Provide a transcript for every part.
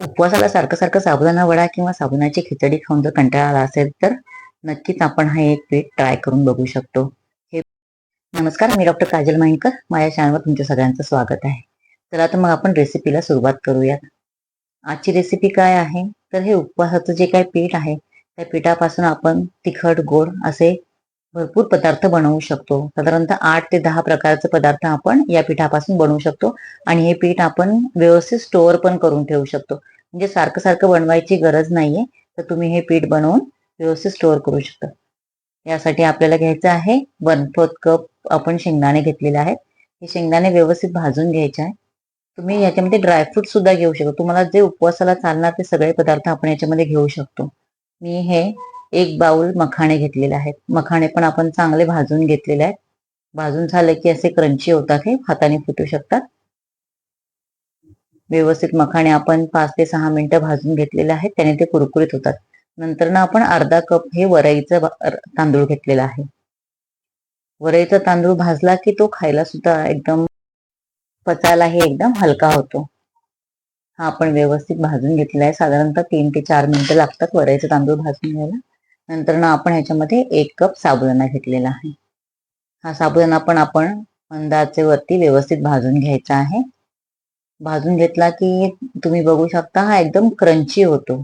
उपवासाला सारखं सारखं साबुदाणा वडा किंवा साबुदाण्याची खिचडी खाऊन जर कंटाळा आला असेल तर नक्कीच आपण हा एक पीठ ट्राय करून बघू शकतो. हे नमस्कार मी डॉक्टर काजल माहिणकर माझ्या चॅनलवर तुमच्या सगळ्यांचं स्वागत आहे. चला तर मग आपण रेसिपीला सुरुवात करूयात. आजची रेसिपी काय आहे? तर हे उपवासाचं जे काही पीठ आहे त्या पिठापासून आपण तिखट गोड असे भरपूर पदार्थ बनवू शकतो. साधारणतः आठ ते दहा प्रकारचे पदार्थ आपण या पिठापासून बनवू शकतो आणि हे पीठ आपण व्यवस्थित स्टोअर पण करून ठेवू शकतो. म्हणजे सारखं सारखं बनवायची गरज नाहीये तर तुम्ही हे पीठ बनवून व्यवस्थित स्टोअर करू शकता. यासाठी आपल्याला घ्यायचं आहे वन फोर्थ कप आपण शेंगदाणे घेतलेले आहेत. हे शेंगदाणे व्यवस्थित भाजून घ्यायचे आहे. तुम्ही याच्यामध्ये ड्रायफ्रूट सुद्धा घेऊ शकता. तुम्हाला जे उपवासाला चालणार ते सगळे पदार्थ आपण याच्यामध्ये घेऊ शकतो. मी हे एक बाउल मखाणे घेतलेले आहेत. मखाणे पण आपण चांगले भाजून घेतलेले आहेत. भाजून झाले की असे क्रंची होतात हे हाताने फुटू शकतात. व्यवस्थित मखाणे आपण पाच ते सहा मिनिटं भाजून घेतलेले आहेत. त्याने ते कुरकुरीत होतात. नंतर ना आपण अर्धा कप हे वरईचं तांदूळ घेतलेला आहे. वरईचा तांदूळ भाजला की तो खायला सुद्धा एकदम पचायलाही एकदम हलका होतो. हा आपण व्यवस्थित भाजून घेतलेला आहे. साधारणतः तीन ते चार मिनिटं लागतात वरईचा तांदूळ भाजून घ्यायला. नंतर ना आपण ह्याच्यामध्ये एक कप साबुदाणा घेतलेला आहे. हा साबुदाणा पण आपण अंदाजे वरती व्यवस्थित भाजून घ्यायचा आहे. भाजून घेतला की तुम्ही बघू शकता हा एकदम क्रंची होतो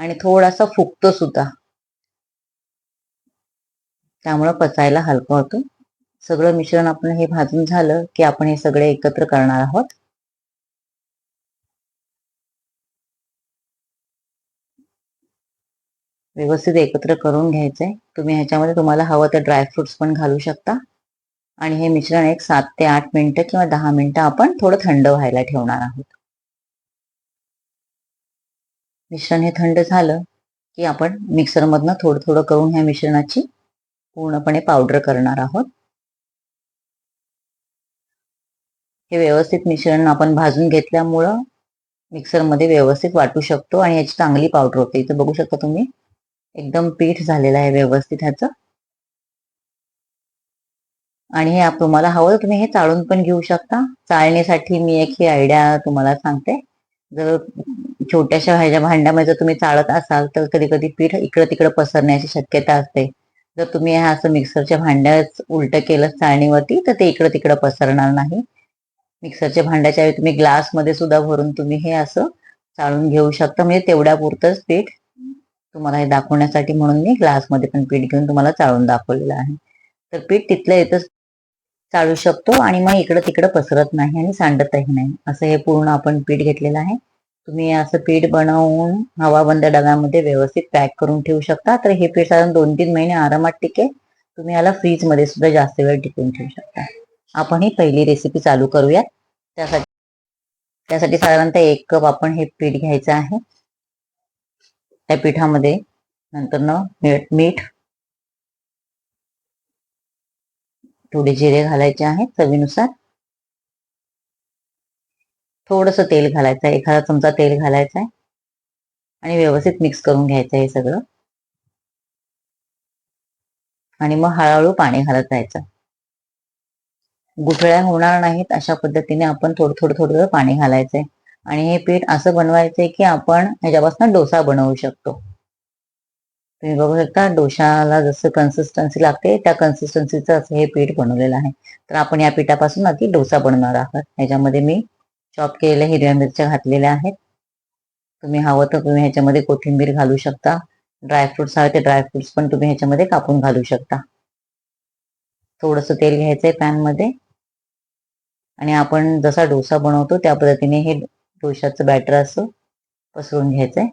आणि थोडासा फुगतो सुद्धा. त्यामुळं पचायला हलका होतो. सगळं मिश्रण आपण हे भाजून झालं की आपण हे सगळे एकत्र करणार आहोत. व्यवस्थित एकत्र करून घ्यायचंय. तुम्ही ह्याच्यामध्ये तुम्हाला हवं तर ड्रायफ्रुट्स पण घालू शकता. आणि हे मिश्रण एक सात ते आठ मिनिटं किंवा दहा मिनिटं आपण थोडं थंड व्हायला ठेवणार आहोत. मिश्रण हे थंड झालं की आपण मिक्सरमधनं थोडं थोडं करून ह्या मिश्रणाची पूर्णपणे पावडर करणार आहोत. हे व्यवस्थित मिश्रण आपण भाजून घेतल्यामुळं मिक्सरमध्ये व्यवस्थित वाटू शकतो आणि याची चांगली पावडर होते. इथं बघू शकता तुम्ही. एकदम पीठ झालेलं आहे व्यवस्थित ह्याचं. आणि हे तुम्हाला हवं तुम्ही हे चाळून पण घेऊ शकता. चाळण्यासाठी मी एक ही आयडिया तुम्हाला सांगते. जर छोट्याशा ह्याच्या भांड्यामध्ये जर तुम्ही चाळत असाल तर कधी कधी पीठ इकडं तिकडं पसरण्याची शक्यता असते. जर तुम्ही हा असं मिक्सरच्या भांड्यात उलट केलं चाळणीवरती तर ते इकडं तिकडं पसरणार नाही. मिक्सरच्या भांड्याच्या वेळी तुम्ही ग्लासमध्ये सुद्धा भरून तुम्ही हे असं चाळून घेऊ शकता. म्हणजे तेवढ्या पुरतंच पीठ तुम्हाला हे दाखवण्यासाठी म्हणून मी ग्लासमध्ये पण पीठ घेऊन तुम्हाला चाळून दाखवलेलं आहे. तर पीठ तिथलं येतच चाळू शकतो आणि मग इकडं तिकडं पसरत नाही आणि सांडतही नाही. असं हे पूर्ण आपण पीठ घेतलेलं आहे. तुम्ही असं पीठ बनवून हवाबंद डब्यामध्ये व्यवस्थित पॅक करून ठेवू शकता. तर हे पीठ साधारण दोन तीन महिने आरामात टिकेल. तुम्ही याला फ्रीजमध्ये सुद्धा जास्त वेळ टिकवून ठेवू शकता. आपण ही पहिली रेसिपी चालू करूयात. त्यासाठी त्यासाठी साधारणतः एक कप आपण हे पीठ घ्यायचं आहे. त्या पिठामध्ये. नंतर न मीठ थोडे जिरे घालायचे आहेत चवीनुसार. थोडस तेल घालायचं आहे. एखादा चमचा तेल घालायचा आहे. आणि व्यवस्थित मिक्स करून घ्यायचं हे सगळं. आणि मग हळूहळू पाणी घालत जायचं. गुठळ्या होणार नाहीत अशा पद्धतीने आपण थोडं थोडं थोडं पाणी घालायचंय आणि हे पीठ असं बनवायचंय की आपण ह्याच्यापासून डोसा बनवू शकतो. तुम्ही बघू शकता डोशाला जसं कन्सिस्टन्सी लागते त्या कन्सिस्टन्सीचं असं हे पीठ बनवलेलं आहे. तर आपण या पिठापासून अगदी डोसा बनवणार आहोत. ह्याच्यामध्ये मी चॉप केलेल्या हिरव्या मिरच्या घातलेल्या आहेत. तुम्ही हवं तर तुम्ही ह्याच्यामध्ये कोथिंबीर घालू शकता. ड्रायफ्रुट्स हवे ते ड्रायफ्रुट्स पण तुम्ही ह्याच्यामध्ये कापून घालू शकता. थोडंसं तेल घ्यायचंय पॅनमध्ये. आणि आपण जसा डोसा बनवतो त्या पद्धतीने हे डोशाचं बॅटर असं पसरून घ्यायचं आहे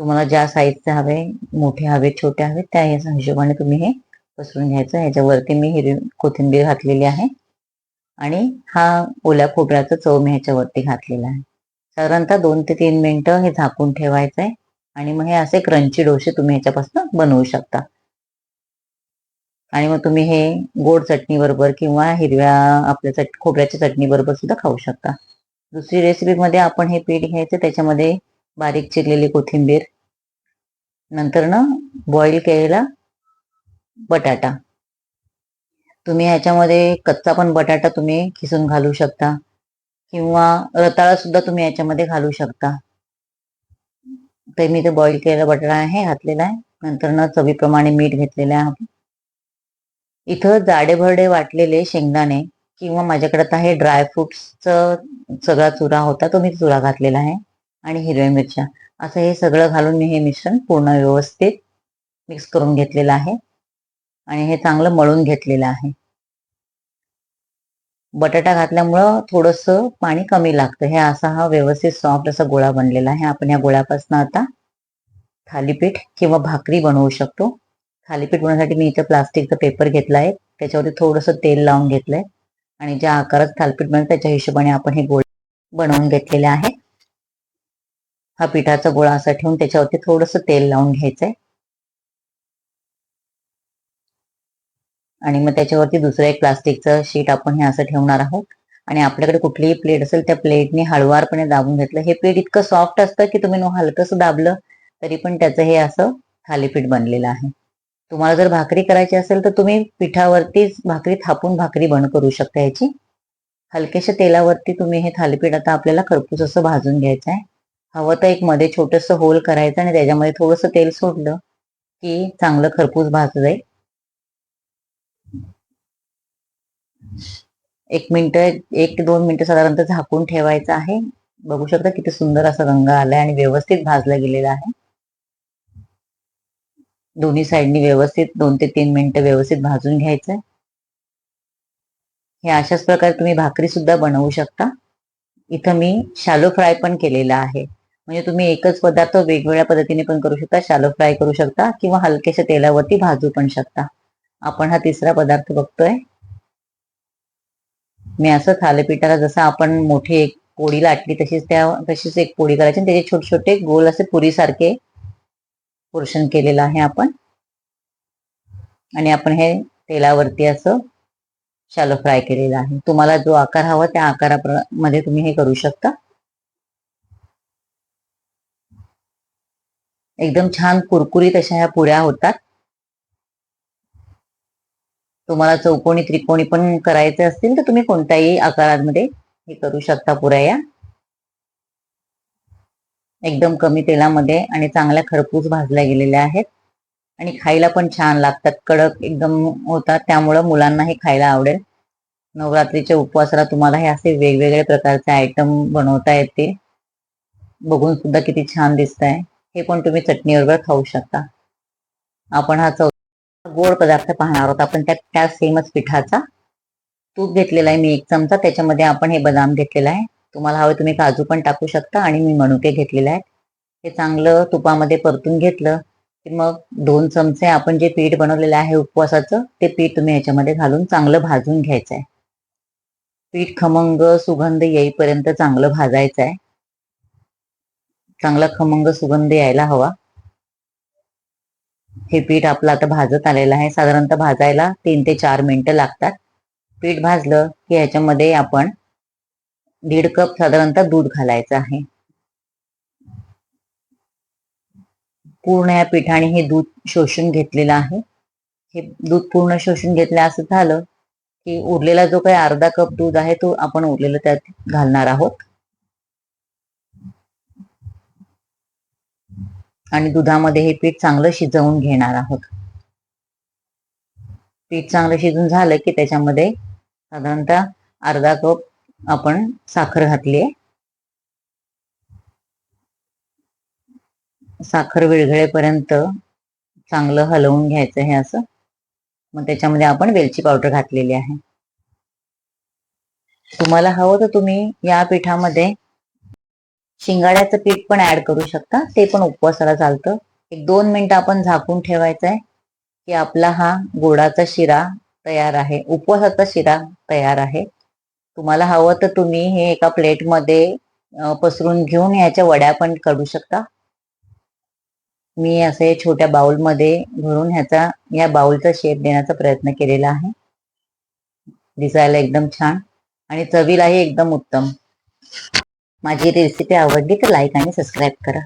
तुम्हाला ज्या साईजचे हवे मोठे हवे छोटे हवे त्या हिशोबाने तुम्ही हे पसरून घ्यायचं. ह्याच्यावरती मी हिरवी कोथिंबीर घातलेली आहे. आणि हा ओल्या खोबऱ्याचा चव मी ह्याच्यावरती घातलेला आहे. साधारणतः दोन ते तीन मिनटं हे झाकून ठेवायचं आहे आणि मग हे असे क्रंची डोसे तुम्ही ह्याच्यापासून बनवू शकता. आणि मग तुम्ही हे गोड चटणी बरोबर किंवा हिरव्या आपल्या चट खोबऱ्याच्या चटणी बरोबर सुद्धा खाऊ शकता. दुसरी रेसिपीमध्ये आपण हे पीठ घ्यायचं त्याच्यामध्ये बारीक चिरलेली कोथिंबीर नंतर ना बॉईल केलेला बटाटा. तुम्ही ह्याच्यामध्ये कच्चा पण बटाटा तुम्ही खिसून घालू शकता किंवा रताळा सुद्धा तुम्ही याच्यामध्ये घालू शकता. तर मी ते बॉईल केलेला बटाटा आहे घातलेला आहे. नंतर ना चवीप्रमाणे मीठ घेतलेलं आहे. इथं जाडेभरडे वाटलेले शेंगदाणे किंवा माझ्याकडे आता हे ड्रायफ्रुट्सचं सगळा चुरा होता तो मी चुरा घातलेला आहे. आणि हिरव्या मिरच्या. असं हे सगळं घालून मी हे मिश्रण पूर्ण व्यवस्थित मिक्स करून घेतलेलं आहे. आणि हे चांगलं मळून घेतलेलं आहे. बटाटा घातल्यामुळं थोडंसं पाणी कमी लागतं. हे असा हा व्यवस्थित सॉफ्ट असा गोळा बनलेला आहे. आपण या गोळ्यापासून आता थालीपीठ किंवा भाकरी बनवू शकतो. थालीपीठ बनवण्यासाठी मी इथं प्लास्टिकचा पेपर घेतला आहे त्याच्यावरती थोडंसं तेल लावून घेतलंय. आणि ज्या आकारात थालीपीठ बनवलं त्याच्या हिशोबाने आपण हे गोळे बनवून घेतलेले आहे हा पिठाचा गोळा असा ठेवून त्याच्यावरती थोडंसं तेल लावून घ्यायचंय. आणि मग त्याच्यावरती दुसरं एक प्लास्टिकचं शीट आपण हे असं ठेवणार आहोत. आणि आपल्याकडे कुठलीही प्लेट असेल त्या प्लेटने हळवारपणे दाबून घेतलं. हे प्लेट इतकं सॉफ्ट असतं की तुम्ही हलकंसं दाबलं तरी पण त्याचं हे असं थालीपीठ बनलेलं आहे. तुम्हाला जर भाकरी करायची असेल तर तुम्ही पिठावरतीच भाकरी थापून भाकरी बंद करू शकता याची हलक्याशा तेलावरती तुम्ही हे थालीपीठ आता आपल्याला खरपूस असं भाजून घ्यायचं आहे हवं तर एक मध्ये छोटंसं होल करायचं आणि त्याच्यामध्ये थोडंसं तेल सोडलं की चांगलं खरपूस भाजलं जाईल. एक मिनिट एक ते दोन मिनिटं साधारणतः झाकून ठेवायचं आहे. बघू शकता किती सुंदर असा रंग आलाय आणि व्यवस्थित भाजला गेलेला आहे. दोन्ही साईडनी व्यवस्थित दोन ते तीन मिनिटं व्यवस्थित भाजून घ्यायचंय. हे अशाच प्रकारे तुम्ही भाकरी सुद्धा बनवू शकता. इथं मी शालो फ्राय पण केलेला आहे. म्हणजे तुम्ही एकच पदार्थ वेगवेगळ्या पद्धतीने पण करू शकता शालो फ्राय करू शकता किंवा हलक्याशा तेलावरती भाजू पण शकता. आपण हा तिसरा पदार्थ बघतोय. मी असं थालीपीठाला जसं आपण मोठी एक पोळी लाटली तशीच त्या तशीच एक पोळी करायची आणि त्याचे छोटे छोटे गोल असे पुरीसारखे पोर्शन केलेलं आहे आपण. आणि आपण हे तेलावरती असं शालो फ्राय केलेलं आहे. तुम्हाला जो आकार हवा त्या आकारामध्ये तुम्ही हे करू शकता. एकदम छान कुरकुरीत अशा ह्या पुऱ्या होतात. तुम्हाला चौकोनी त्रिकोणी पण करायचे असतील तर तुम्ही कोणत्याही आकारामध्ये हे करू शकता पुऱ्या या. एकदम कमी तेलामध्ये आणि चांगल्या खरपूस भाजल्या गेलेल्या आहेत. आणि खायला पण छान लागतात. कडक एकदम होतात. त्यामुळं मुलांना हे खायला आवडेल. नवरात्रीच्या उपवासाला तुम्हाला हे असे वेगवेगळे प्रकारचे आयटम बनवता येतील. बघून सुद्धा किती छान दिसत आहे हे पण तुम्ही चटणीबरोबर खाऊ शकता. आपण हा चौ गोड पदार्थ पाहणार आहोत. आपण त्या त्या सेमच पिठाचा तूप घेतलेला आहे. मी एक चमचा. त्याच्यामध्ये आपण हे बदाम घेतलेला आहे. तुम्हाला हवे तुम्ही काजू पण टाकू शकता आणि मी मणुके घेतलेले आहेत. हे चांगलं तुपामध्ये परतून घेतलं की मग दोन चमचे आपण जे पीठ बनवलेलं आहे उपवासाचं ते पीठ तुम्ही ह्याच्यामध्ये घालून चांगलं भाजून घ्यायचं आहे. पीठ खमंग सुगंध येईपर्यंत चांगलं भाजायचं आहे. चांगला खमंग सुगंध यायला हवा. हे पीठ आपलं आता भाजत आलेलं आहे. साधारणतः भाजायला तीन ते चार मिनिटं लागतात. पीठ भाजलं की ह्याच्यामध्ये आपण दीड कप साधारणतः दूध घालायचं आहे. पूर्ण या पिठाने हे दूध शोषून घेतलेलं आहे. हे दूध पूर्ण शोषून घेतलं असं झालं की उरलेला जो काही अर्धा कप दूध आहे तो आपण उरलेलं त्यात घालणार आहोत. आणि दुधामध्ये हे पीठ चांगलं शिजवून घेणार आहोत. पीठ चांगलं शिजून झालं की त्याच्यामध्ये साधारणतः अर्धा कप आपण साखर घातली साखर विरघळेपर्यंत चांगलं हलवून घ्यायचं हे असं. मग त्याच्यामध्ये आपण वेलची पावडर घातलेली आहे. तुम्हाला हवं तर तुम्ही या पिठामध्ये शिंगाड्याचं पीठ पण ऍड करू शकता. ते पण उपवासाला चालतं. एक दोन मिनिटं आपण झाकून ठेवायचं आहे की आपला हा गोडाचा शिरा तयार आहे. उपवासाचा शिरा तयार आहे. तुम्हाला हवं तर तुम्ही हे एका प्लेटमध्ये पसरून घेऊन याच्या वड्या पण काढू शकता. मी असे छोट्या बाउलमध्ये भरून ह्याचा या बाउलचा शेप देण्याचा प्रयत्न केलेला आहे. दिसायला एकदम छान आणि चवीलाही एकदम उत्तम. माझी रेसिपी आवडली तर लाईक आणि सबस्क्राईब करा.